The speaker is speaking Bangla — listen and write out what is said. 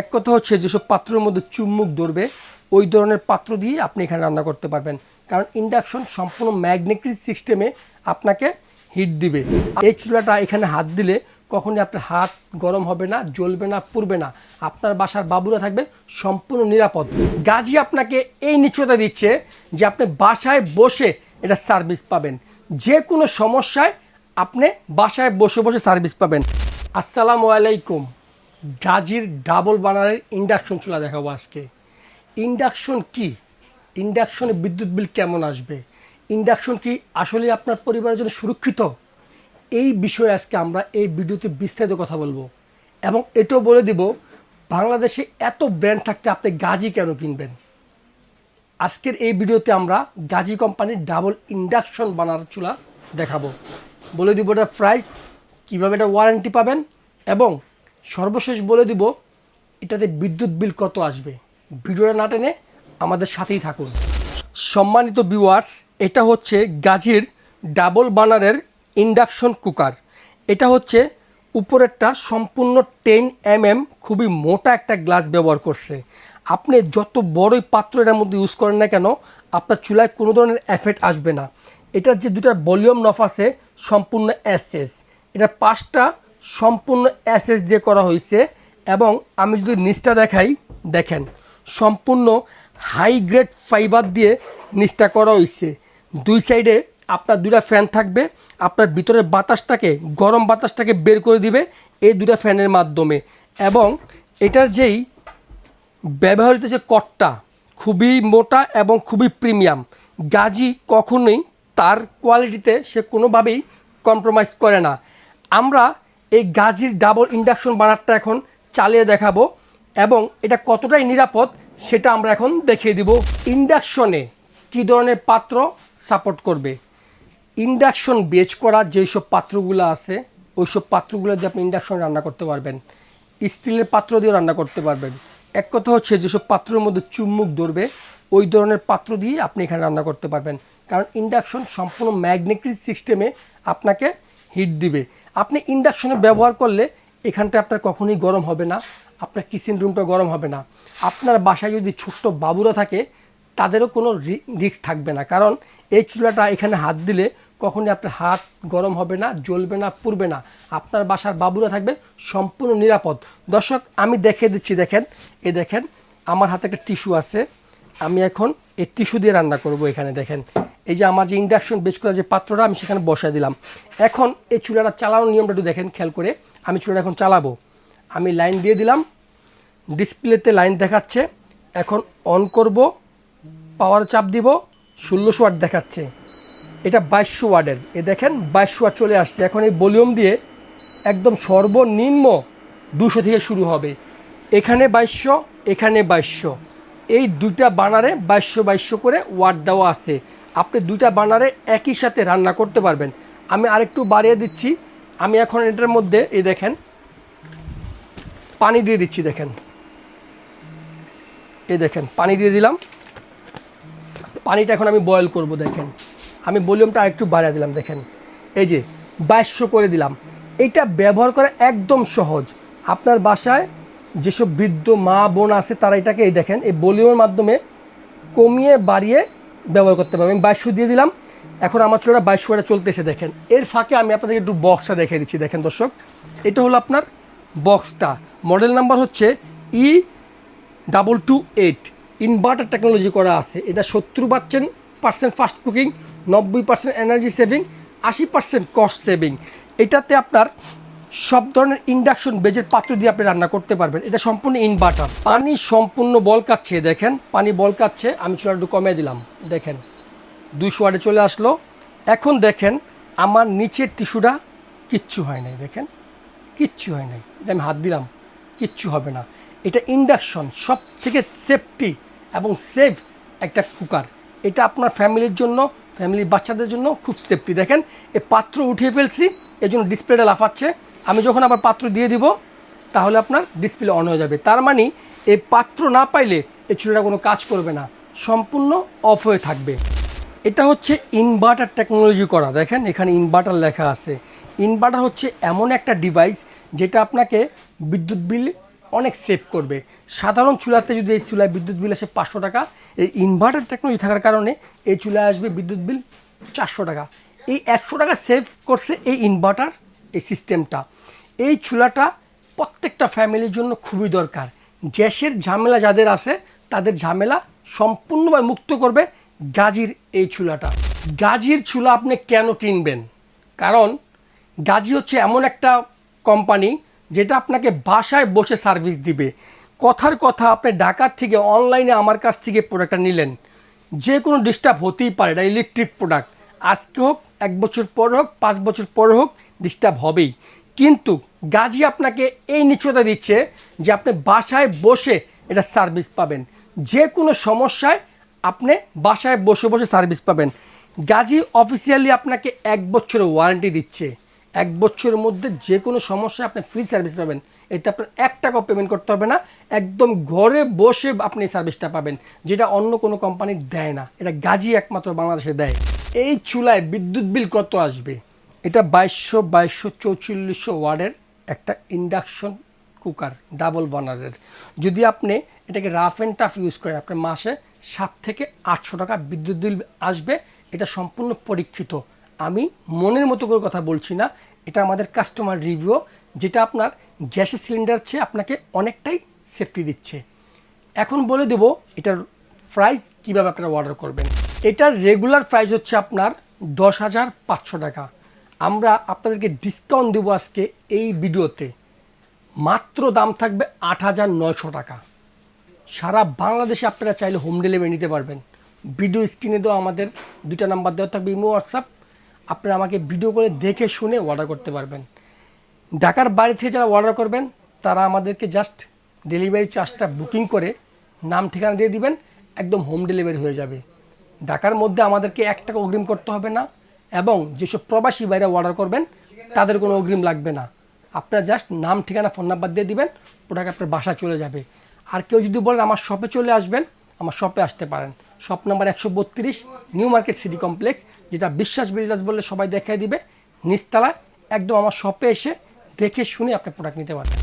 এক কথা হচ্ছে যেসব পাত্রের মধ্যে চুম্বুক ধরবে, ওই ধরনের পাত্র দিয়ে আপনি এখানে রান্না করতে পারবেন। কারণ ইন্ডাকশন সম্পূর্ণ ম্যাগনেটিক সিস্টেমে আপনাকে হিট দিবে। এই চুলাটা এখানে হাত দিলে কখনই আপনার হাত গরম হবে না, জ্বলবে না, পুড়বে না। আপনার বাসার বাবুরা থাকবে সম্পূর্ণ নিরাপদ। গাজী আপনাকে এই নিশ্চয়তা দিচ্ছে যে আপনি বাসায় বসে এটা সার্ভিস পাবেন। যে কোনো সমস্যায় আপনি বাসায় বসে বসে সার্ভিস পাবেন। আসসালামু আলাইকুম। গাজীর ডাবল বানারের ইন্ডাকশন চুলা দেখাবো আজকে। ইন্ডাকশন কি? ইন্ডাকশনে বিদ্যুৎ বিল কেমন আসবে? ইন্ডাকশন কি আসলে আপনার পরিবারের জন্য সুরক্ষিত? এই বিষয়ে আজকে আমরা এই ভিডিওতে বিস্তারিত কথা বলব। এবং এটাও বলে দিব, বাংলাদেশে এত ব্র্যান্ড থাকতে আপনি গাজী কেন কিনবেন? আজকের এই ভিডিওতে আমরা গাজী কোম্পানির ডাবল ইন্ডাকশন বানার চুলা দেখাবো। বলে দিব এটা প্রাইস কীভাবে এটা ওয়ারেন্টি পাবেন, এবং সর্বশেষ বলে দিব, এটাতে বিদ্যুৎ বিল কত আসবে? ভিডিওটা না টেনে আমাদের সাথেই থাকুন। সম্মানিত ভিউয়ার্স এটা হচ্ছে গাজীর ডাবল বানারের ইন্ডাকশন কুকার এটা হচ্ছে উপরেরটা সম্পূর্ণ টেন এম এম খুবই মোটা একটা গ্লাস ব্যবহার করছে। আপনি যত বড়ই পাত্র এটার মধ্যে ইউজ করেন না কেন, আপনার চুলায় কোনো ধরনের এফেক্ট আসবে না। এটার যে দুটা ভলিউম নফ আছে, সম্পূর্ণ এসএস এটা পাঁচটা সম্পূর্ণ এসএস দিয়ে করা হয়েছে এবং আমি যদি নিচটা দেখাই, দেখেন, সম্পূর্ণ হাই গ্রেড ফাইবার দিয়ে নিচটা করা হয়েছে। দুই সাইডে আপনার দুটা ফ্যান থাকবে, আপনার ভিতরের বাতাসটাকে, গরম বাতাসটাকে বের করে দিবে এই দুটা ফ্যানের মাধ্যমে। এবং এটার যেই ব্যবহৃত যে কটটা, খুবই মোটা এবং খুবই প্রিমিয়াম গাজী কখনোই তার কোয়ালিটিতে সে কোনোভাবেই কম্প্রোমাইজ করে না। আমরা এই গাজীর ডাবল ইন্ডাকশন বানারটা এখন চালিয়ে দেখাবো এবং এটা কতটাই নিরাপদ সেটা আমরা এখন দেখিয়ে দিব। ইন্ডাকশনে কী ধরনের পাত্র সাপোর্ট করবে? ইন্ডাকশন বেচ করা যেসব পাত্রগুলো আছে, ওইসব পাত্রগুলো দিয়ে আপনি ইন্ডাকশন রান্না করতে পারবেন। স্টিলের পাত্র দিয়ে রান্না করতে পারবেন। এক কথা হচ্ছে যেসব পাত্রের মধ্যে চুম্বুক ধরবে, ওই ধরনের পাত্র দিয়ে আপনি এখানে রান্না করতে পারবেন। কারণ ইন্ডাকশন সম্পূর্ণ ম্যাগনেটিক সিস্টেমে আপনাকে হিট দিবে। আপনি ইন্ডাকশনে ব্যবহার করলে এখানটা আপনার কখনোই গরম হবে না, আপনার কিচেন রুমটা গরম হবে না। আপনার বাসায় যদি ছোট্ট বাবুরা থাকে, তাদেরও কোনো রিস্ক থাকবে না। কারণ এই চুলাটা এখানে হাত দিলে কখনই আপনার হাত গরম হবে না, জ্বলবে না, পুড়বে না। আপনার বাসার বাবুরা থাকবে সম্পূর্ণ নিরাপদ। দর্শক, আমি দেখে দিচ্ছি, দেখেন, এ দেখেন, আমার হাতে একটা টিস্যু আছে। আমি এখন এই টিস্যু দিয়ে রান্না করব এখানে, দেখেন। এই যে আমার যে ইন্ডাকশন বেচ করা যে পাত্রটা আমি সেখানে বসায় দিলাম। এখন এই চুলাটা চালানোর নিয়মটা একটু দেখেন, খেয়াল করে। আমি চুলাটা এখন চালাবো। আমি লাইন দিয়ে দিলাম। ডিসপ্লেতে লাইন দেখাচ্ছে। এখন অন করব। পাওয়ার চাপ দিব। ষোলোশো ওয়াট দেখাচ্ছে। এটা বাইশশো ওয়ার্ডের এ দেখেন, বাইশশো ওয়াট চলে আসছে। এখন এই ভলিউম দিয়ে একদম সর্বনিম্ন দুশো থেকে শুরু হবে। এখানে বাইশশো এখানে বাইশশো। এই দুইটা বানারে বাইশশো বাইশশো করে ওয়াট দেওয়া আছে। আপনি দুইটা বার্নারে একই সাথে রান্না করতে পারবেন। আমি আরেকটু বাড়িয়ে দিচ্ছি। আমি এখন এটার মধ্যে, এই দেখেন, পানি দিয়ে দিচ্ছি, দেখেন। এই দেখেন, পানি দিয়ে দিলাম। পানিটা এখন আমি বয়েল করব, দেখেন। আমি ভলিউমটা একটু বাড়িয়ে দিলাম, দেখেন। এই যে, বাইশশো করে দিলাম। এটা ব্যবহার করা একদম সহজ। আপনার বাসায় যেসব বৃদ্ধ মা বোন আছে, তারা এটাকে, এই দেখেন, এই ভলিউমের মাধ্যমে কমিয়ে বাড়িয়ে ব্যবহার করতে পারবেন আমি বাইশশো দিয়ে দিলাম। এখন আমার চুলাটা বাইশশো করে চলতেছে, দেখেন। এর ফাঁকে আমি আপনাদেরকে একটু বক্সটা দেখিয়ে দিচ্ছি, দেখেন দর্শক। এটা হলো আপনার বক্সটা মডেল নাম্বার হচ্ছে E double two eight inverter technology করা আছে। এটা সত্তর পার্সেন্ট পার্সেন্ট ফাস্ট কুকিং নব্বই পার্সেন্ট এনার্জি সেভিং আশি পার্সেন্ট কস্ট সেভিং এটাতে আপনার সব ধরনের ইন্ডাকশন বেজের পাত্র দিয়ে আপনি রান্না করতে পারবেন। এটা সম্পূর্ণ ইনভার্টার পানি সম্পূর্ণ বল কাচ্ছে, দেখেন। পানি বল কাচ্ছে, আমি চুলা একটু কমিয়ে দিলাম। দেখেন দুইশো ওয়াটে চলে আসলো। এখন দেখেন, আমার নিচের টিস্যুটা কিচ্ছু হয় নাই, দেখেন। কিচ্ছু হয় নাই। যে আমি হাত দিলাম, কিচ্ছু হবে না। এটা ইন্ডাকশন সব থেকে সেফটি এবং সেফ একটা কুকার এটা আপনার ফ্যামিলির জন্য ফ্যামিলির বাচ্চাদের জন্য খুব সেফটি দেখেন, এ পাত্র উঠিয়ে ফেলছি এই জন্য ডিসপ্লেটা লাফাচ্ছে। আমি যখন আবার পাত্র দিয়ে দিব, তাহলে আপনার ডিসপ্লে অন হয়ে যাবে। তার মানে এই পাত্র না পাইলে এই চুলাটা কোনো কাজ করবে না, সম্পূর্ণ অফ হয়ে থাকবে। এটা হচ্ছে ইনভার্টার টেকনোলজি করা। দেখেন, এখানে ইনভার্টার লেখা আছে। ইনভার্টার হচ্ছে এমন একটা ডিভাইস যেটা আপনাকে বিদ্যুৎ বিল অনেক সেভ করবে। সাধারণ চুলাতে যদি এই চুলায় বিদ্যুৎ বিল আসে পাঁচশো টাকা, এই ইনভার্টার টেকনোলজি থাকার কারণে এই চুলায় আসবে বিদ্যুৎ বিল চারশো টাকা। এই একশো টাকা সেভ করছে এই ইনভার্টার এই সিস্টেমটা এই চুলাটা প্রত্যেকটা ফ্যামিলির জন্য খুবই দরকার। গ্যাসের ঝামেলা যাদের আছে, তাদের ঝামেলা সম্পূর্ণভাবে মুক্ত করবে গাজির এই চুলাটা। গাজির চুলা আপনি কেন কিনবেন? কারণ গাজি হচ্ছে এমন একটা কোম্পানি যেটা আপনাকে বাসায় বসে সার্ভিস দিবে। কথার কথা আপনি ঢাকার থেকে অনলাইনে আমার কাছ থেকে প্রোডাক্টটা নিলেন। যে কোনো ডিস্টার্ব হতেই পারে, এটা ইলেকট্রিক প্রোডাক্ট আজকে হোক, এক বছর পরে হোক, পাঁচ বছর পরে হোক ডিস্টার্ব হবেই। কিন্তু গাজি আপনাকে এই নিশ্চয়তা দিচ্ছে যে আপনি বাসায় বসে এটা সার্ভিস পাবেন। যে কোনো সমস্যায় আপনি বাসায় বসে বসে সার্ভিস পাবেন। গাজি অফিসিয়ালি আপনাকে এক বছরের ওয়ারেন্টি দিচ্ছে। এক বছরের মধ্যে যে কোনো সমস্যায় আপনি ফ্রি সার্ভিস পাবেন। এতে আপনার এক টাকাও পেমেন্ট করতে হবে না। একদম ঘরে বসে আপনি সার্ভিসটা পাবেন, যেটা অন্য কোনো কোম্পানি দেয় না। এটা গাজি একমাত্র বাংলাদেশে দেয়। এই চুলায় বিদ্যুৎ বিল কত আসবে? এটা বাইশশো বাইশশো চৌচল্লিশশো ওয়ার্ডের একটা ইন্ডাকশন কুকার, ডাবল বার্নারের যদি আপনি এটাকে রাফ অ্যান্ড টাফ ইউজ করেন আপনার মাসে সাত থেকে আটশো টাকা বিদ্যুৎ বিল আসবে, এটা সম্পূর্ণ পরীক্ষিত। আমি মনের মতো করে কথা বলছি না, এটা আমাদের কাস্টমার রিভিউ, যেটা আপনার গ্যাসের সিলিন্ডার চেয়ে আপনাকে অনেকটাই সেফটি দিচ্ছে। এখন বলে দেব এটার প্রাইস কীভাবে আপনারা অর্ডার করবেন। এটার রেগুলার প্রাইস হচ্ছে আপনার দশ হাজার পাঁচশো টাকা। আমরা আপনাদেরকে ডিসকাউন্ট দেবো আজকে এই ভিডিওতে। মাত্র দাম থাকবে আট হাজার নয়শো টাকা। সারা বাংলাদেশে আপনারা চাইলে হোম ডেলিভারি নিতে পারবেন। ভিডিও স্ক্রিনে দেওয়া আমাদের দুটা নাম্বার দেওয়া থাকবে, ইমো হোয়াটসঅ্যাপ আপনারা আমাকে ভিডিও করে দেখে শুনে অর্ডার করতে পারবেন। ঢাকার বাড়ি থেকে যারা অর্ডার করবেন, তারা আমাদেরকে জাস্ট ডেলিভারি চার্জটা বুকিং করে নাম, ঠিকানা দিয়ে দিবেন, একদম হোম ডেলিভারি হয়ে যাবে। ঢাকার মধ্যে আমাদেরকে এক টাকা অগ্রিম করতে হবে না। এবং যেসব প্রবাসী বাইরে অর্ডার করবেন, তাদের কোনো অগ্রিম লাগবে না। আপনার জাস্ট নাম, ঠিকানা ফোন নাম্বার দিয়ে দিবেন প্রোডাক্ট আপনার বাসা চলে যাবে। আর কেউ যদি বলেন আমার শপে চলে আসবেন, আমার শপে আসতে পারেন। শপ নাম্বার একশো বত্রিশ নিউ মার্কেট সিটি কমপ্লেক্স যেটা বিশ্বাস বিল্ডার্স বললে সবাই দেখাই দিবে। নিচতলায় একদম আমার শপে এসে দেখে শুনে আপনি প্রোডাক্ট নিতে পারবেন।